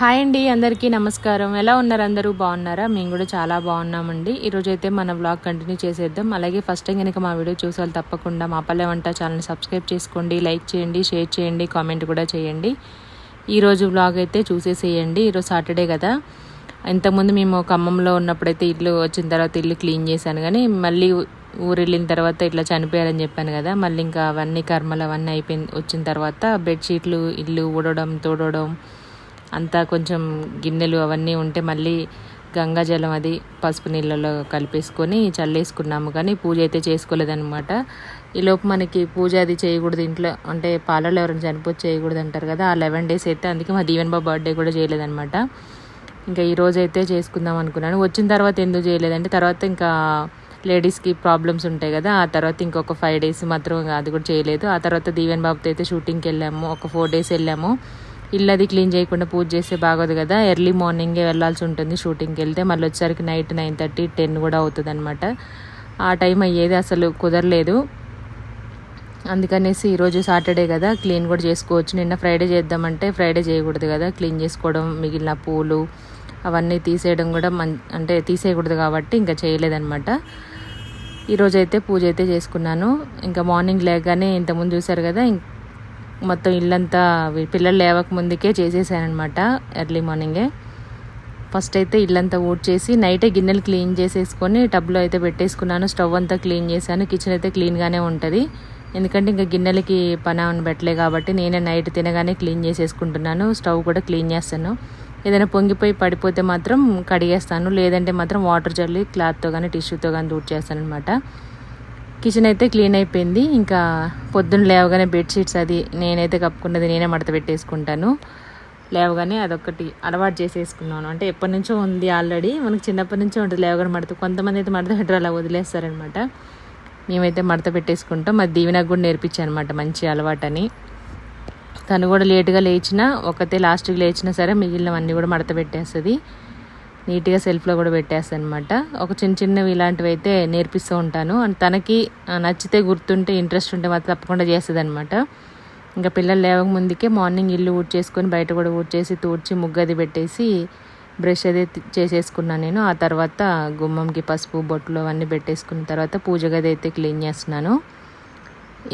Hi అండి అందరికీ నమస్కారం. ఎలా ఉన్నారు అందరూ? బాగున్నారా? మేము కూడా చాలా బాగున్నామండి. ఈరోజు అయితే మన వ్లాగ్ కంటిన్యూ చేసేద్దాం. అలాగే ఫస్ట్ టైం కనుక మా వీడియో చూసాలి తప్పకుండా మా పల్లె వంట ఛానల్ సబ్స్క్రైబ్ చేసుకోండి లైక్ చేయండి షేర్ చేయండి కామెంట్ కూడా చేయండి. ఈరోజు వ్లాగ్ అయితే చూసేసేయండి. ఈరోజు సాటర్డే కదా. ఇంతకుముందు మేము ఖమ్మంలో ఉన్నప్పుడైతే ఇల్లు వచ్చిన తర్వాత ఇల్లు క్లీన్ చేశాను. కానీ మళ్ళీ ఊరు వెళ్ళిన తర్వాత ఇట్లా చనిపోయారని చెప్పాను కదా. మళ్ళీ ఇంకా అవన్నీ కర్మలు అవన్నీ అయిపోయిన వచ్చిన తర్వాత బెడ్షీట్లు ఇల్లు ఊడడం తోడడం అంతా కొంచెం గిన్నెలు అవన్నీ ఉంటే మళ్ళీ గంగాజలం అది పసుపు నీళ్ళలో కలిపేసుకొని చల్లేసుకున్నాము. కానీ పూజ అయితే చేసుకోలేదన్నమాట. ఈలోపు మనకి పూజ అది చేయకూడదు ఇంట్లో. అంటే పాలలో ఎవరైనా చనిపోతే చేయకూడదు అంటారు కదా. ఆ లెవెన్ డేస్ అయితే అందుకే మా దీవెన్ బాబు బర్త్డే కూడా చేయలేదన్నమాట. ఇంకా ఈరోజు అయితే చేసుకుందాం అనుకున్నాను. వచ్చిన తర్వాత ఎందుకు చేయలేదంటే తర్వాత ఇంకా లేడీస్కి ప్రాబ్లమ్స్ ఉంటాయి కదా. ఆ తర్వాత ఇంకొక ఫైవ్ డేస్ మాత్రం అది కూడా చేయలేదు. ఆ తర్వాత దీవెన్ బాబుతో అయితే షూటింగ్కి వెళ్ళాము. ఒక ఫోర్ డేస్ వెళ్ళాము. ఇల్లు అది క్లీన్ చేయకుండా పూజ చేస్తే బాగోదు కదా. ఎర్లీ మార్నింగే వెళ్ళాల్సి ఉంటుంది షూటింగ్కి వెళ్తే. మళ్ళీ వచ్చేసరికి నైట్ నైన్ థర్టీ టెన్ కూడా అవుతుంది అనమాట ఆ టైం అయ్యేది అసలు కుదరలేదు. అందుకనేసి ఈరోజు సాటర్డే కదా క్లీన్ కూడా చేసుకోవచ్చు. నిన్న ఫ్రైడే చేద్దామంటే ఫ్రైడే చేయకూడదు కదా. క్లీన్ చేసుకోవడం మిగిలిన పూలు అవన్నీ తీసేయడం కూడా మం అంటే తీసేయకూడదు కాబట్టి ఇంకా చేయలేదన్నమాట. ఈరోజు అయితే పూజ అయితే చేసుకున్నాను. ఇంకా మార్నింగ్ లేగానే ఇంతకుముందు చూశారు కదా ఇం- మొత్తం ఇల్లంతా పిల్లలు లేవక ముందుకే చేసేసానమాట ఎర్లీ మార్నింగే. ఫస్ట్ అయితే ఇల్లంతా ఊడ్చేసి నైటే గిన్నెలు క్లీన్ చేసేసుకొని టబ్లో అయితే పెట్టేసుకున్నాను. స్టవ్ అంతా క్లీన్ చేశాను. కిచెన్ అయితే క్లీన్గానే ఉంటుంది. ఎందుకంటే ఇంకా గిన్నెలకి పని అని పెట్టలే కాబట్టి నేనే నైట్ తినగానే క్లీన్ చేసేసుకుంటున్నాను. స్టవ్ కూడా క్లీన్ చేస్తాను. ఏదైనా పొంగిపోయి పడిపోతే మాత్రం కడిగేస్తాను. లేదంటే మాత్రం వాటర్ చల్లి క్లాత్తో కానీ టిష్యూతో కానీ దూడ్చేస్తాను అనమాట కిచెన్ అయితే క్లీన్ అయిపోయింది. ఇంకా పొద్దున్న లేవగానే బెడ్షీట్స్ అది నేనైతే కప్పుకున్నది నేనే మడత పెట్టేసుకుంటాను. లేవగానే అదొకటి అలవాటు చేసేసుకున్నాను. అంటే ఎప్పటి నుంచో ఉంది ఆల్రెడీ. మనకు చిన్నప్పటి నుంచో ఉంటుంది లేవగానే మడత. కొంతమంది అయితే మడత పెట్టరు అలా వదిలేస్తారనమాట మేమైతే మడత పెట్టేసుకుంటాం. మా దీవెనకు కూడా నేర్పించానమాట మంచి అలవాటని. తను కూడా లేటుగా లేచినా ఒకతే లాస్ట్కి లేచినా సరే మిగిలినవన్నీ కూడా మడత పెట్టేస్తుంది. నీట్గా సెల్ఫ్లో కూడా పెట్టేస్తాను అనమాట ఒక చిన్న చిన్నవి ఇలాంటివి అయితే నేర్పిస్తూ ఉంటాను. అండ్ తనకి నచ్చితే గుర్తుంటే ఇంట్రెస్ట్ ఉంటే మాత్రం తప్పకుండా చేస్తుంది అనమాట ఇంకా పిల్లలు లేవక ముందుకే మార్నింగ్ ఇల్లు ఊడ్ చేసుకొని బయట కూడా ఊడ్చేసి తూడ్చి ముగ్గు అది పెట్టేసి బ్రష్ అది చేసేసుకున్నాను నేను. ఆ తర్వాత గుమ్మంకి పసుపు బొట్లు అవన్నీ పెట్టేసుకున్న తర్వాత పూజ గది అయితే క్లీన్ చేస్తున్నాను.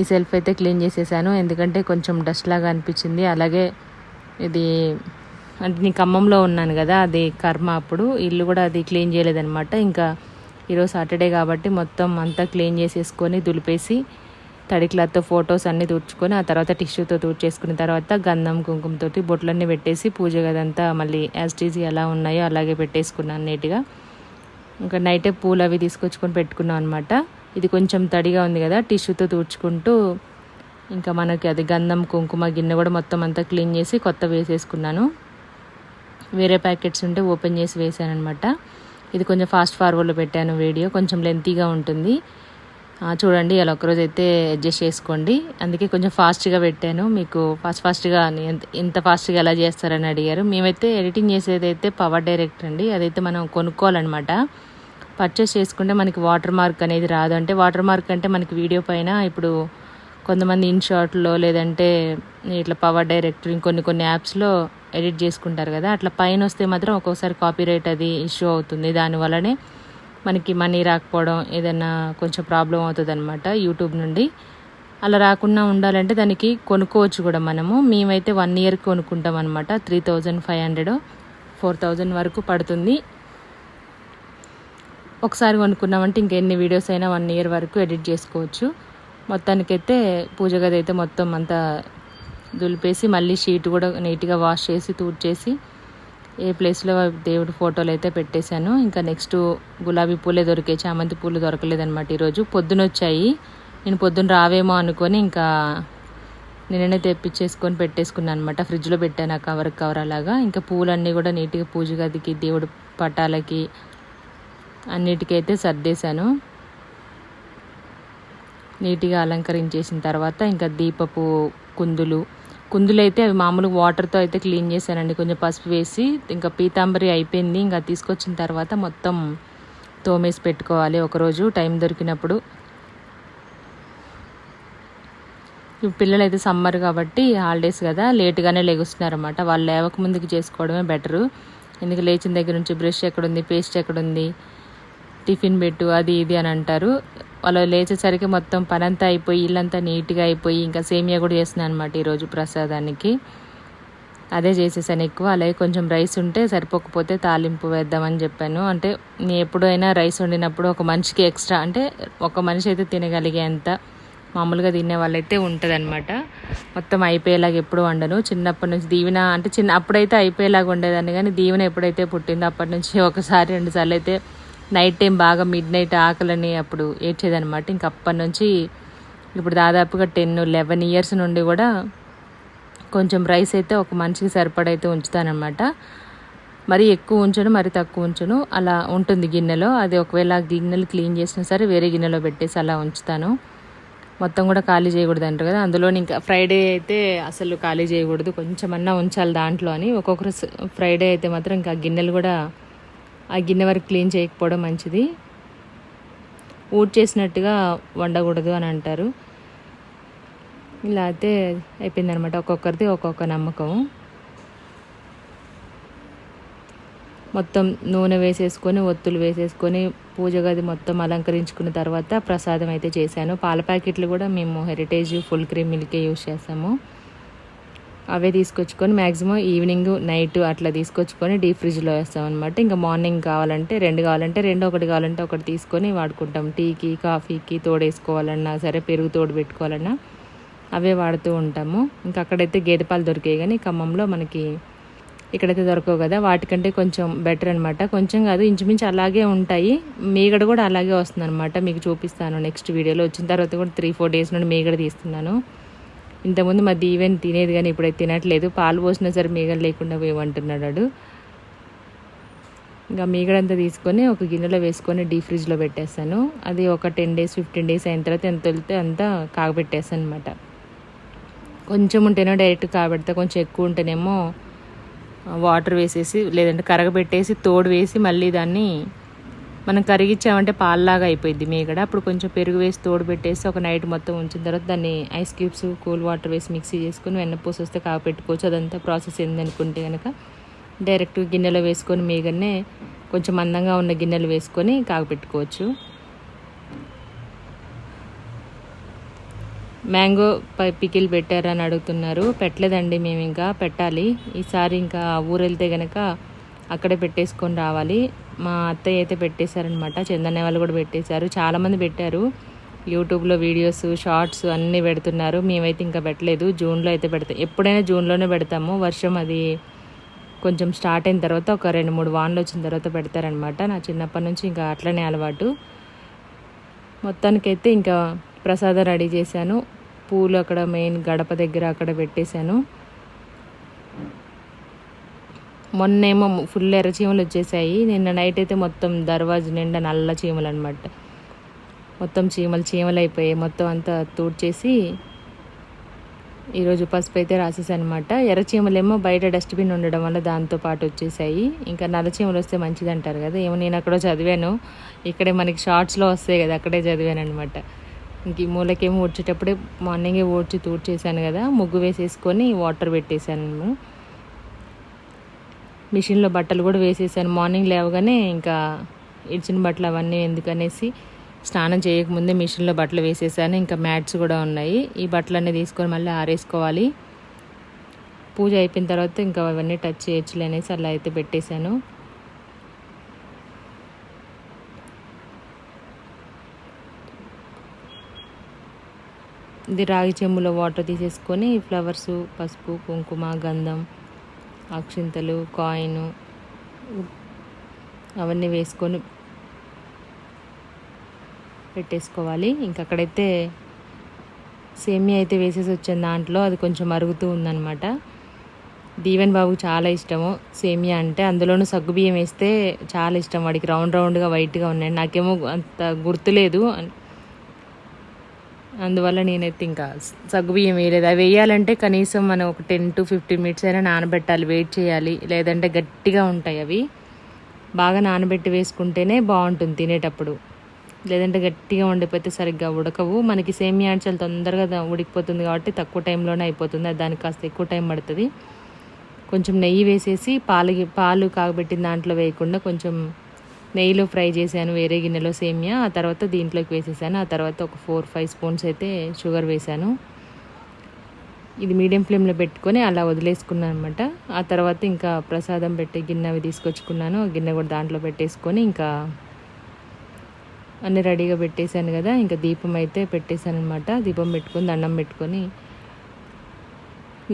ఈ సెల్ఫ్ అయితే క్లీన్ చేసేసాను. ఎందుకంటే కొంచెం డస్ట్ లాగా అనిపించింది. అలాగే ఇది అంటే నేను ఖమ్మంలో ఉన్నాను కదా అది కర్మ అప్పుడు. ఇల్లు కూడా అది క్లీన్ చేయలేదన్నమాట. ఇంకా ఈరోజు సాటర్డే కాబట్టి మొత్తం అంతా క్లీన్ చేసేసుకొని దులిపేసి తడి క్లాత్తో ఫొటోస్ అన్నీ తుడుచుకొని ఆ తర్వాత టిష్యూతో తుడిచేసుకున్న తర్వాత గంధం కుంకుమతోటి బొట్లన్నీ పెట్టేసి పూజ గదంతా మళ్ళీ యాజ్ టీజీ ఎలా ఉన్నాయో అలాగే పెట్టేసుకున్నాను నీట్గా. ఇంకా నైటే పూలు అవి తీసుకొచ్చుకొని పెట్టుకున్నాం అనమాట ఇది కొంచెం తడిగా ఉంది కదా టిష్యూతో తుడుచుకుంటూ ఇంకా మనకి అది గంధం కుంకుమ గిన్నె కూడా మొత్తం అంతా క్లీన్ చేసి కొత్త వేసేసుకున్నాను. వేరే ప్యాకెట్స్ ఉంటే ఓపెన్ చేసి వేసాను అనమాట ఇది కొంచెం ఫాస్ట్ ఫార్వర్డ్లో పెట్టాను వీడియో. కొంచెం లెంతీగా ఉంటుంది. చూడండి అలా ఒకరోజు అయితే అడ్జస్ట్ చేసుకోండి. అందుకే కొంచెం ఫాస్ట్గా పెట్టాను. మీకు ఫాస్ట్ ఫాస్ట్గా ఎంత- ఇంత ఫాస్ట్గా ఎలా చేస్తారని అడిగారు. మేమైతే ఎడిటింగ్ చేసేది అయితే పవర్ డైరెక్ట్ అండి. అదైతే మనం కొనుక్కోవాలన్నమాట. పర్చేస్ చేసుకుంటే మనకి వాటర్ మార్క్ అనేది రాదు. అంటే వాటర్ మార్క్ అంటే మనకి వీడియో పైన ఇప్పుడు కొంతమంది ఇన్షాట్లో లేదంటే ఇట్లా పవర్ డైరెక్ట్ ఇంకొన్ని కొన్ని యాప్స్లో ఎడిట్ చేసుకుంటారు కదా. అట్లా పైన వస్తే మాత్రం ఒక్కొక్కసారి కాపీ రైట్ అది ఇష్యూ అవుతుంది. దానివల్లనే మనకి మనీ రాకపోవడం ఏదైనా కొంచెం ప్రాబ్లం అవుతుంది అనమాట యూట్యూబ్ నుండి. అలా రాకుండా ఉండాలంటే దానికి కొనుక్కోవచ్చు కూడా మనము. మేమైతే వన్ ఇయర్కి కొనుక్కుంటాం అనమాట three thousand five hundred four thousand వరకు పడుతుంది. ఒకసారి కొనుక్కున్నామంటే ఇంకెన్ని వీడియోస్ అయినా వన్ ఇయర్ వరకు ఎడిట్ చేసుకోవచ్చు. మొత్తానికైతే పూజ గది అయితే మొత్తం అంతా దులిపేసి మళ్ళీ షీట్ కూడా నీట్గా వాష్ చేసి తూడ్చేసి ఏ ప్లేస్లో దేవుడి ఫోటోలు అయితే పెట్టేశాను. ఇంకా నెక్స్ట్ గులాబీ పూలే దొరికాయి. చామంతి పూలు దొరకలేదనమాట ఈరోజు. పొద్దున వచ్చాయి నేను పొద్దున రావేమో అనుకొని ఇంకా నిన్ననే తెప్పించేసుకొని పెట్టేసుకున్నాను అనమాట ఫ్రిడ్జ్లో పెట్టాను ఆ కవర్ కవర్ అలాగా. ఇంకా పూలన్నీ కూడా నీట్గా పూజ గదికి దేవుడి పటాలకి అన్నిటికైతే సర్దేశాను. నీట్గా అలంకరించేసిన తర్వాత ఇంకా దీపపు కుందులు కుందులు అయితే అవి మామూలుగా వాటర్తో అయితే క్లీన్ చేశానండి. కొంచెం పసుపు వేసి ఇంకా పీతాంబరి అయిపోయింది. ఇంకా తీసుకొచ్చిన తర్వాత మొత్తం తోమేసి పెట్టుకోవాలి. ఒకరోజు టైం దొరికినప్పుడు. పిల్లలు అయితే సమ్మర్ కాబట్టి హాలిడేస్ కదా లేట్గానే లేగుస్తున్నారన్నమాట. వాళ్ళు లేవక ముందుకు చేసుకోవడమే బెటరు. ఎందుకు లేచిన దగ్గర నుంచి బ్రష్ ఎక్కడుంది పేస్ట్ ఎక్కడుంది టిఫిన్ పెట్టు అది ఇది అని అంటారు. వాళ్ళు లేచేసరికి మొత్తం పనంతా అయిపోయి ఇల్లంతా నీట్గా అయిపోయి ఇంకా సేమియా కూడా చేస్తున్నాను అనమాట ఈరోజు ప్రసాదానికి. అదే చేసేసాను ఎక్కువ. అలాగే కొంచెం రైస్ ఉంటే సరిపోకపోతే తాలింపు వేద్దామని చెప్పాను. అంటే నేను ఎప్పుడైనా రైస్ వండినప్పుడు ఒక మనిషికి ఎక్స్ట్రా అంటే ఒక మనిషి అయితే తినగలిగేంత మామూలుగా తినే వాళ్ళైతే ఉంటుందన్నమాట. మొత్తం అయిపోయేలాగా ఎప్పుడు వండను. చిన్నప్పటి నుంచి దీవెన అంటే చిన్న అప్పుడైతే అయిపోయేలాగా ఉండేదాన్ని కానీ దీవెన ఎప్పుడైతే పుట్టిందో అప్పటి నుంచి ఒకసారి రెండుసార్లు అయితే నైట్ టైం బాగా మిడ్ నైట్ ఆకలని అప్పుడు ఏడ్చేదనమాట ఇంక అప్పటి నుంచి ఇప్పుడు దాదాపుగా టెన్ లెవెన్ ఇయర్స్ నుండి కూడా కొంచెం రైస్ అయితే ఒక మనిషికి సరిపడైతే ఉంచుతానమాట మరి ఎక్కువ ఉంచను మరి తక్కువ ఉంచను. అలా ఉంటుంది గిన్నెలో. అది ఒకవేళ గిన్నెలు క్లీన్ చేసినా సరే వేరే గిన్నెలో పెట్టేసి అలా ఉంచుతాను. మొత్తం కూడా ఖాళీ చేయకూడదు అంటారు కదా. అందులో ఇంకా ఫ్రైడే అయితే అసలు ఖాళీ చేయకూడదు. కొంచెమన్నా ఉంచాలి దాంట్లో అని. ఒక్కొక్కరు ఫ్రైడే అయితే మాత్రం ఇంకా గిన్నెలు కూడా ఆ గిన్నె వరకు క్లీన్ చేయకపోవడం మంచిది. ఊడ్ చేసినట్టుగా వండకూడదు అని అంటారు. ఇలా అయితే అయిపోయిందనమాట ఒక్కొక్కరిది ఒక్కొక్క నమ్మకం. మొత్తం నూనె వేసేసుకొని ఒత్తులు వేసేసుకొని పూజ గది మొత్తం అలంకరించుకున్న తర్వాత ప్రసాదం అయితే చేశాను. పాల ప్యాకెట్లు కూడా మేము హెరిటేజ్ ఫుల్ క్రీమ్ మిల్కే యూజ్ చేస్తాము. అవే తీసుకొచ్చుకొని మ్యాక్సిమం ఈవినింగ్ నైట్ అట్లా తీసుకొచ్చుకొని డీప్ ఫ్రిడ్జ్లో వేస్తాం అనమాట ఇంకా మార్నింగ్ కావాలంటే రెండు కావాలంటే రెండు ఒకటి కావాలంటే ఒకటి తీసుకొని వాడుకుంటాం. టీకి కాఫీకి తోడేసుకోవాలన్నా సరే పెరుగు తోడు పెట్టుకోవాలన్నా అవే వాడుతూ ఉంటాము. ఇంకా అక్కడైతే గేదె పాలు దొరికాయి కానీ ఖమ్మంలో మనకి ఇక్కడైతే దొరకవు కదా. వాటికంటే కొంచెం బెటర్ అనమాట కొంచెం కాదు ఇంచుమించు అలాగే ఉంటాయి. మీగడ కూడా అలాగే వస్తుంది అనమాట మీకు చూపిస్తాను నెక్స్ట్ వీడియోలో. వచ్చిన తర్వాత కూడా త్రీ ఫోర్ డేస్ నుండి మీగడ తీస్తున్నాను. ఇంతకుముందు మా దీవెన్ తినేది కానీ ఇప్పుడైతే తినట్లేదు. పాలు పోసినా సరే మీగడ లేకుండా పోయమంటున్నాడు ఇంకా మీగడంతా తీసుకొని ఒక గిన్నెలో వేసుకొని డీ ఫ్రిడ్జ్లో పెట్టేస్తాను. అది ఒక టెన్ డేస్ ఫిఫ్టీన్ డేస్ అయిన తర్వాత ఎంత వెళ్తే అంతా కాగబెట్టేస్తాను అనమాట కొంచెం ఉంటేనో డైరెక్ట్ కాబెడతా కొంచెం ఎక్కువ ఉంటేనేమో వాటర్ వేసేసి లేదంటే కరగబెట్టేసి తోడు వేసి మళ్ళీ దాన్ని మనం కరిగిచ్చామంటే పాల్లాగా అయిపోయింది మీగడ. అప్పుడు కొంచెం పెరుగు వేసి తోడు పెట్టేసి ఒక నైట్ మొత్తం ఉంచిన తర్వాత దాన్ని ఐస్ క్యూబ్స్ కూల్ వాటర్ వేసి మిక్సీ చేసుకుని వెన్నపూస వస్తే కాగపెట్టుకోవచ్చు అదంతా ప్రాసెస్ ఏందనుకుంటే కనుక డైరెక్ట్ గిన్నెలో వేసుకొని మీగనే కొంచెం మందంగా ఉన్న గిన్నెలు వేసుకొని కాగపెట్టుకోవచ్చు మ్యాంగో పై పికిల్ పెట్టారని అడుగుతున్నారు. పెట్టలేదండి మేము ఇంకా పెట్టాలి. ఈసారి ఇంకా ఊరు వెళ్తే కనుక అక్కడే పెట్టేసుకొని రావాలి. మా అత్తయ్య అయితే పెట్టేశారనమాట చందన్న వాళ్ళు కూడా పెట్టేశారు. చాలామంది పెట్టారు. యూట్యూబ్లో వీడియోస్ షార్ట్స్ అన్నీ పెడుతున్నారు. మేమైతే ఇంకా పెట్టలేదు. జూన్లో అయితే పెడతాం ఎప్పుడైనా జూన్లోనే పెడతాము. వర్షం అది కొంచెం స్టార్ట్ అయిన తర్వాత ఒక రెండు మూడు వాన్లు వచ్చిన తర్వాత పెడతారనమాట నా చిన్నప్పటి నుంచి ఇంకా అట్లనే అలవాటు. మొత్తానికైతే ఇంకా ప్రసాదం రెడీ చేశాను. పూలు అక్కడ మెయిన్ గడప దగ్గర అక్కడ పెట్టేశాను. మొన్నేమో ఫుల్ ఎర్ర చీమలు వచ్చేసాయి. నిన్న నైట్ అయితే మొత్తం దర్వాజు నిండా నల్ల చీమలు అనమాట మొత్తం చీమలు చీమలు అయిపోయాయి. మొత్తం అంతా తూడ్చేసి ఈరోజు పసుపు అయితే రాసేసానమాట ఎర్ర చీమలేమో బయట డస్ట్బిన్ ఉండడం వల్ల దాంతో పాటు వచ్చేసాయి. ఇంకా నల్ల చీమలు వస్తే మంచిది అంటారు కదా. ఏమో నేను అక్కడ చదివాను. ఇక్కడే మనకి షార్ట్స్లో వస్తాయి కదా అక్కడే చదివాను అనమాట ఇంక ఈ మూలకేమో ఊడ్చేటప్పుడే మార్నింగే ఊడ్చి తూడ్చేసాను కదా. ముగ్గు వేసేసుకొని వాటర్ పెట్టేశాను. మిషన్లో బట్టలు కూడా వేసేసాను. మార్నింగ్ లేవగానే ఇంకా ఇచ్చిన బట్టలు అవన్నీ ఎందుకనేసి స్నానం చేయకముందే మిషన్లో బట్టలు వేసేసాను. ఇంకా మ్యాట్స్ కూడా ఉన్నాయి. ఈ బట్టలన్నీ తీసుకొని మళ్ళీ ఆరేసుకోవాలి. పూజ అయిపోయిన తర్వాత ఇంకా అవన్నీ టచ్ చేయొచ్చులే అనేసి అలా అయితే పెట్టేశాను. ఇది రాగి చెంబులో వాటర్ తీసేసుకొని ఫ్లవర్స్ పసుపు కుంకుమ గంధం అక్షింతలు కాయిన్ అవన్నీ వేసుకొని పెట్టేసుకోవాలి. ఇంకక్కడైతే సేమియా అయితే వేసేసి వచ్చాను దాంట్లో. అది కొంచెం అరుగుతూ ఉందన్నమాట. దీవెన్ బాబు చాలా ఇష్టము సేమియా అంటే. అందులోనూ సగ్గుబియ్యం వేస్తే చాలా ఇష్టం. వాడికి రౌండ్ రౌండ్గా వైట్గా ఉన్నాయి. నాకేమో అంత గుర్తులేదు. అందువల్ల నేనైతే ఇంకా సగ్గుబియ్యం వేయలేదు. అవి వేయాలంటే కనీసం మనం ఒక టెన్ టు ఫిఫ్టీన్ మినిట్స్ అయినా నానబెట్టాలి వెయిట్ చేయాలి. లేదంటే గట్టిగా ఉంటాయి అవి. బాగా నానబెట్టి వేసుకుంటేనే బాగుంటుంది తినేటప్పుడు. లేదంటే గట్టిగా ఉండిపోతే సరిగ్గా ఉడకవు. మనకి సేమియా చాలా తొందరగా ఉడికిపోతుంది కాబట్టి తక్కువ టైంలోనే అయిపోతుంది. అది దానికి కాస్త ఎక్కువ టైం పడుతుంది. కొంచెం నెయ్యి వేసేసి పాలు పాలు కాగబెట్టిన దాంట్లో వేయకుండా కొంచెం నెయ్యిలో ఫ్రై చేశాను వేరే గిన్నెలో సేమియా ఆ తర్వాత దీంట్లోకి వేసేసాను ఆ తర్వాత ఒక ఫోర్ ఫైవ్ స్పూన్స్ అయితే షుగర్ వేశాను ఇది మీడియం ఫ్లేమ్లో పెట్టుకొని అలా వదిలేసుకున్నాను అనమాట ఆ తర్వాత ఇంకా ప్రసాదం పెట్టి గిన్నె అవి తీసుకొచ్చుకున్నాను. గిన్నె కూడా దాంట్లో పెట్టేసుకొని ఇంకా అన్నీ రెడీగా పెట్టేశాను కదా ఇంకా దీపం అయితే పెట్టేశాను అనమాట దీపం పెట్టుకొని దండం పెట్టుకొని.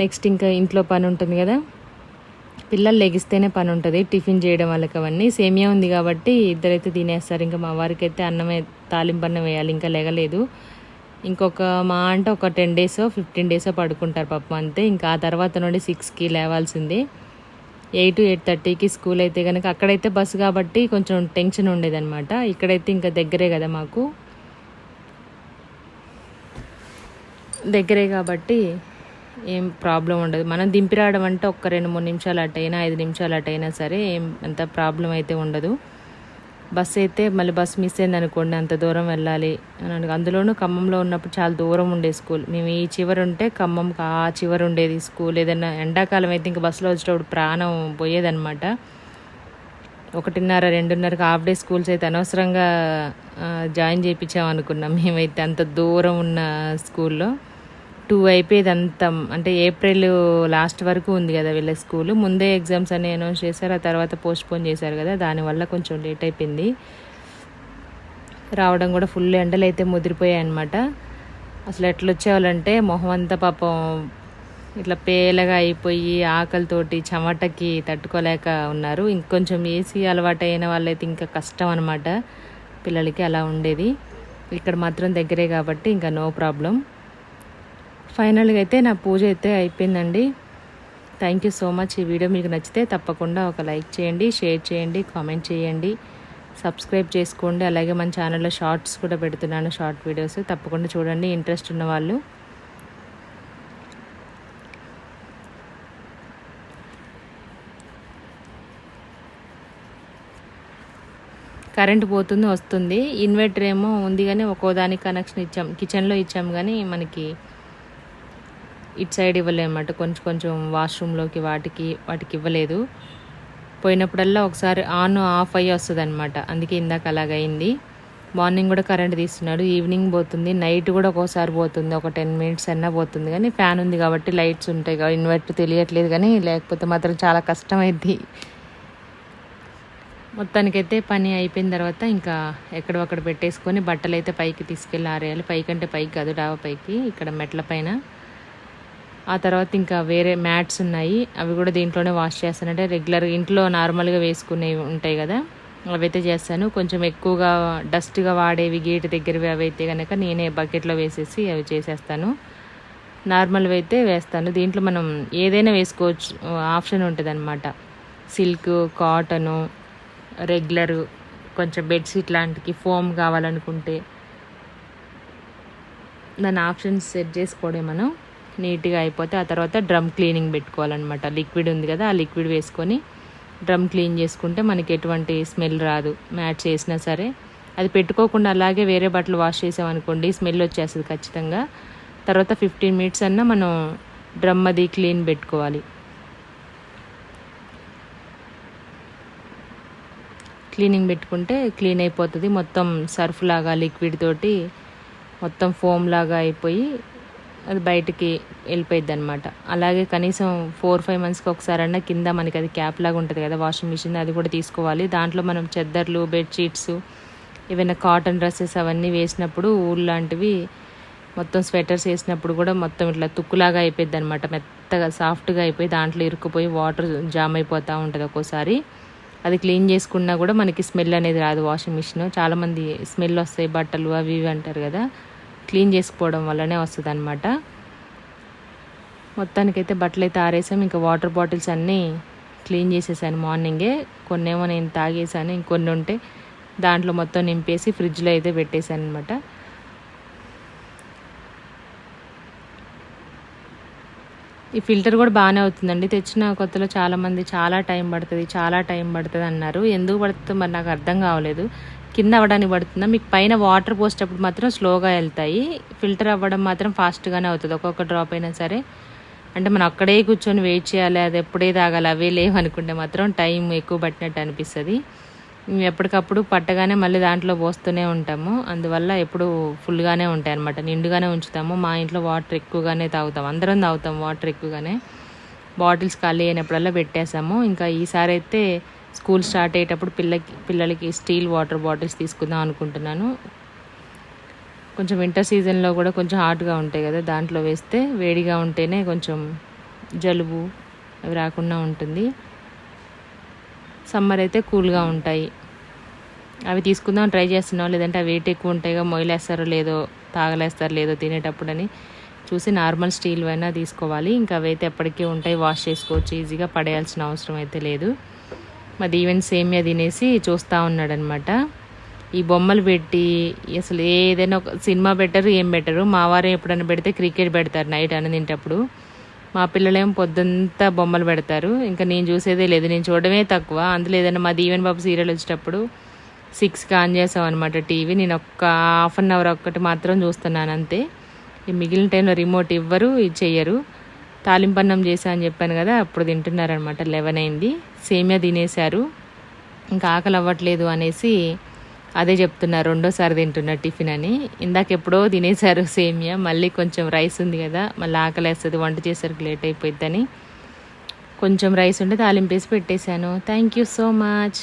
నెక్స్ట్ ఇంకా ఇంట్లో పని ఉంటుంది కదా పిల్లలు లెగిస్తేనే పని ఉంటుంది టిఫిన్ చేయడం వాళ్ళకి అవన్నీ. సేమియా ఉంది కాబట్టి ఇద్దరైతే తినేస్తారు. ఇంకా మా వారికి అయితే అన్నమే తాలింపు అన్నం వేయాలి ఇంకా లెగలేదు. ఇంకొక మా అంటే ఒక టెన్ డేస్ ఫిఫ్టీన్ డేస్ పడుకుంటారు పాపం అంతే. ఇంకా ఆ తర్వాత నుండి సిక్స్కి లేవాల్సింది. ఎయిట్ ఎయిట్ థర్టీకి స్కూల్ అయితే కనుక అక్కడైతే బస్సు కాబట్టి కొంచెం టెన్షన్ ఉండేదన్నమాట. ఇక్కడైతే ఇంకా దగ్గరే కదా మాకు. దగ్గరే కాబట్టి ఏం ప్రాబ్లం ఉండదు. మనం దింపి రావడం అంటే ఒక్క రెండు మూడు నిమిషాలు అటైనా ఐదు నిమిషాలు అటైనా సరే ఏం అంత ప్రాబ్లం అయితే ఉండదు. బస్సు అయితే మళ్ళీ బస్సు మిస్ అయింది అనుకోండి అంత దూరం వెళ్ళాలి అని అందులోనూ ఖమ్మంలో ఉన్నప్పుడు చాలా దూరం ఉండే స్కూల్. మేము ఈ చివరి ఉంటే ఖమ్మం ఆ చివరి ఉండేది స్కూల్. ఏదైనా ఎండాకాలం అయితే ఇంకా బస్సులో వచ్చేటప్పుడు ప్రాణం పోయేదన్నమాట. ఒకటిన్నర రెండున్నరకు హాఫ్ డే స్కూల్స్ అయితే అనవసరంగా జాయిన్ చేయించాం అనుకున్నాం మేమైతే అంత దూరం ఉన్న స్కూల్లో. టూ అయిపోయేదంతా. అంటే ఏప్రిల్ లాస్ట్ వరకు ఉంది కదా వీళ్ళ స్కూల్. ముందే ఎగ్జామ్స్ అని అనౌన్స్ చేశారు ఆ తర్వాత పోస్ట్పోన్ చేశారు కదా దానివల్ల కొంచెం లేట్ అయిపోయింది. రావడం కూడా ఫుల్ ఎండలు అయితే ముదిరిపోయాయి అనమాట అసలు ఎట్లా వచ్చేవాళ్ళంటే మొహం అంతా పాపం ఇట్లా పేలగా అయిపోయి ఆకలితోటి చెమటకి తట్టుకోలేక ఉన్నారు. ఇంకొంచెం ఏసీ అలవాటు అయిన వాళ్ళైతే ఇంకా కష్టం అనమాట పిల్లలకి అలా ఉండేది. ఇక్కడ మాత్రం దగ్గరే కాబట్టి ఇంకా నో ప్రాబ్లం. ఫైనల్గా అయితే నా పూజ అయితే అయిపోయిందండి. థ్యాంక్ యూ సో మచ్ ఈ వీడియో మీకు నచ్చితే తప్పకుండా ఒక లైక్ చేయండి షేర్ చేయండి కామెంట్ చేయండి. సబ్స్క్రైబ్ చేసుకోండి. అలాగే మన ఛానల్లో షార్ట్స్ కూడా పెడుతున్నాను షార్ట్ వీడియోస్. తప్పకుండా చూడండి. ఇంట్రెస్ట్ ఉన్న వాళ్ళు. కరెంట్ పోతుంది వస్తుంది. ఇన్వర్టర్ ఏమో ఉంది కానీ ఒక్కో దానికి కనెక్షన్ ఇచ్చాం కిచెన్లో ఇచ్చాం కానీ మనకి ఇటు సైడ్ ఇవ్వలేమన్నమాట. కొంచెం కొంచెం వాష్రూమ్లోకి వాటికి వాటికి ఇవ్వలేదు. పోయినప్పుడల్లా ఒకసారి ఆన్ ఆఫ్ అయ్యి వస్తుంది అనమాట అందుకే ఇందాక అలాగైంది మార్నింగ్ కూడా కరెంట్ తీస్తున్నాడు. ఈవినింగ్ పోతుంది. నైట్ కూడా ఒక్కోసారి పోతుంది. ఒక టెన్ మినిట్స్ అన్నా పోతుంది. కానీ ఫ్యాన్ ఉంది కాబట్టి లైట్స్ ఉంటాయి కాబట్టి ఇన్వర్టర్ తెలియట్లేదు కానీ లేకపోతే మాత్రం చాలా కష్టమైంది మొత్తానికైతే పని అయిపోయిన తర్వాత ఇంకా ఎక్కడో అక్కడ పెట్టేసుకొని బట్టలు అయితే పైకి తీసుకెళ్ళి ఆరేయాలి. పైకి అంటే పైకి కాదు డాబా పైకి. ఇక్కడ మెట్ల పైన. ఆ తర్వాత ఇంకా వేరే మ్యాట్స్ ఉన్నాయి. అవి కూడా దీంట్లోనే వాష్ చేస్తానంటే రెగ్యులర్ ఇంట్లో నార్మల్గా వేసుకునేవి ఉంటాయి కదా. అవైతే చేస్తాను. కొంచెం ఎక్కువగా డస్ట్గా వాడేవి గేట్ దగ్గరవి అవి అయితే కనుక నేనే బకెట్లో వేసేసి అవి చేసేస్తాను. నార్మల్వి అయితే వేస్తాను. దీంట్లో మనం ఏదైనా వేసుకోవచ్చు. ఆప్షన్ ఉంటుంది అనమాట సిల్క్ కాటను రెగ్యులర్ కొంచెం బెడ్షీట్ లాంటికి ఫోమ్ కావాలనుకుంటే. దాని ఆప్షన్స్ సెట్ చేసుకోవడం మనం. నీట్గా అయిపోతే ఆ తర్వాత డ్రమ్ క్లీనింగ్ పెట్టుకోవాలన్నమాట. లిక్విడ్ ఉంది కదా ఆ లిక్విడ్ వేసుకొని డ్రమ్ క్లీన్ చేసుకుంటే మనకి ఎటువంటి స్మెల్ రాదు మ్యాట్స్ వేసినా సరే. అది పెట్టుకోకుండా అలాగే వేరే బట్టలు వాష్ చేసామనుకోండి స్మెల్ వచ్చేస్తుంది ఖచ్చితంగా. తర్వాత ఫిఫ్టీన్ మినిట్స్ అన్నా మనం డ్రమ్ అది క్లీన్ పెట్టుకోవాలి. క్లీనింగ్ పెట్టుకుంటే క్లీన్ అయిపోతుంది. మొత్తం సర్ఫ్ లాగా లిక్విడ్ తోటి మొత్తం ఫోమ్ లాగా అయిపోయి అది బయటికి వెళ్ళిపోయిద్ది అనమాట అలాగే కనీసం ఫోర్ ఫైవ్ మంత్స్కి ఒకసారన్నా కింద మనకి అది క్యాప్ లాగా ఉంటుంది కదా వాషింగ్ మిషన్ అది కూడా తీసుకోవాలి. దాంట్లో మనం చెద్దర్లు బెడ్షీట్స్ ఏవైనా కాటన్ డ్రెస్సెస్ అవన్నీ వేసినప్పుడు ఊళ్ళు లాంటివి మొత్తం స్వెటర్స్ వేసినప్పుడు కూడా మొత్తం ఇట్లా తుక్కులాగా అయిపోయింది అనమాట మెత్తగా సాఫ్ట్గా అయిపోయి దాంట్లో ఇరుక్కుపోయి వాటర్ జామ్ అయిపోతూ ఉంటుంది ఒక్కోసారి. అది క్లీన్ చేసుకున్నా కూడా మనకి స్మెల్ అనేది రాదు వాషింగ్ మిషన్ చాలామంది స్మెల్ వస్తాయి బట్టలు అవి ఇవి అంటారు కదా. క్లీన్ చేసుకోవడం వల్లనే వస్తుంది అనమాట మొత్తానికైతే బట్టలు అయితే ఆరేసాం. ఇంకా వాటర్ బాటిల్స్ అన్నీ క్లీన్ చేసేసాను మార్నింగే. కొన్నేమో నేను తాగేసాను ఇంకొన్ని ఉంటే దాంట్లో మొత్తం నింపేసి ఫ్రిడ్జ్లో అయితే పెట్టేశాను అనమాట ఈ ఫిల్టర్ కూడా బాగానే అవుతుందండి. తెచ్చిన కొత్తలో చాలామంది చాలా టైం పడుతుంది చాలా టైం పడుతుంది అన్నారు. ఎందుకు పడుతుందో మరి నాకు అర్థం కావలేదు. కింద అవ్వడానికి పడుతుందా? మీకు పైన వాటర్ పోసేటప్పుడు మాత్రం స్లోగా వెళ్తాయి. ఫిల్టర్ అవ్వడం మాత్రం ఫాస్ట్గానే అవుతుంది. ఒక్కొక్క డ్రాప్ అయినా సరే. అంటే మనం అక్కడే కూర్చొని వెయిట్ చేయాలి. అది ఎప్పుడే తాగాలి. అవే లేవు అనుకుంటే మాత్రం టైం ఎక్కువ పట్టినట్టు అనిపిస్తుంది. మేము ఎప్పటికప్పుడు పట్టగానే మళ్ళీ దాంట్లో పోస్తూనే ఉంటాము. అందువల్ల ఎప్పుడు ఫుల్గానే ఉంటాయి అనమాట నిండుగానే ఉంచుతాము. మా ఇంట్లో వాటర్ ఎక్కువగానే తాగుతాం. అందరం తాగుతాం వాటర్ ఎక్కువగానే. బాటిల్స్ ఖాళీ అయినప్పుడల్లా పెట్టేసాము. ఇంకా ఈసారి అయితే స్కూల్ స్టార్ట్ అయ్యేటప్పుడు పిల్లకి పిల్లలకి స్టీల్ వాటర్ బాటిల్స్ తీసుకుందాం అనుకుంటున్నాను. కొంచెం వింటర్ సీజన్లో కూడా కొంచెం హాట్గా ఉంటాయి కదా దాంట్లో వేస్తే వేడిగా ఉంటేనే కొంచెం జలుబు అవి రాకుండా ఉంటుంది. సమ్మర్ అయితే కూల్గా ఉంటాయి. అవి తీసుకుందాం ట్రై చేస్తున్నాం లేదంటే అవి వెయిట్ ఎక్కువ ఉంటాయిగా మొయిలేస్తారో లేదో తాగలేస్తారో లేదో తినేటప్పుడని చూసి నార్మల్ స్టీల్ అయినా తీసుకోవాలి. ఇంకా అవైతే ఎప్పటికీ ఉంటాయి వాష్ చేసుకోవచ్చు ఈజీగా పడేయాల్సిన అవసరం అయితే లేదు. మాది ఈవెన్ సేమియా తినేసి చూస్తూ ఉన్నాడనమాట ఈ బొమ్మలు పెట్టి అసలు ఏదైనా ఒక సినిమా పెట్టరు ఏం పెట్టరు. మా వారు ఎప్పుడైనా పెడితే క్రికెట్ పెడతారు నైట్ అని తింటప్పుడు. మా పిల్లలేం పొద్దుంతా బొమ్మలు పెడతారు. ఇంకా నేను చూసేదే లేదు. నేను చూడడమే తక్కువ. అందులో ఏదైనా మా దీవెన్ బాబు సీరియల్ వచ్చేటప్పుడు సిక్స్కి ఆన్ చేసాం అనమాట టీవీ. నేను ఒక్క హాఫ్ అన్ అవర్ ఒక్కటి మాత్రం చూస్తున్నాను అంతే. ఈ మిగిలిన టైంలో రిమోట్ ఇవ్వరు ఇది చెయ్యరు. తాలింపన్నం చేశా అని చెప్పాను కదా అప్పుడు తింటున్నారనమాట. లెవెన్ అయింది. సేమియా తినేశారు. ఇంకా ఆకలి అవ్వట్లేదు అనేసి అదే చెప్తున్నారు రెండోసారి తింటున్నా టిఫిన్ అని. ఇందాక ఎప్పుడో తినేశారు సేమియా మళ్ళీ కొంచెం రైస్ ఉంది కదా మళ్ళీ ఆకలి వేస్తుంది వంట చేసరికి లేట్ అయిపోయిద్దని. కొంచెం రైస్ ఉంటే తాలింపేసి పెట్టేశాను. Thank you so much.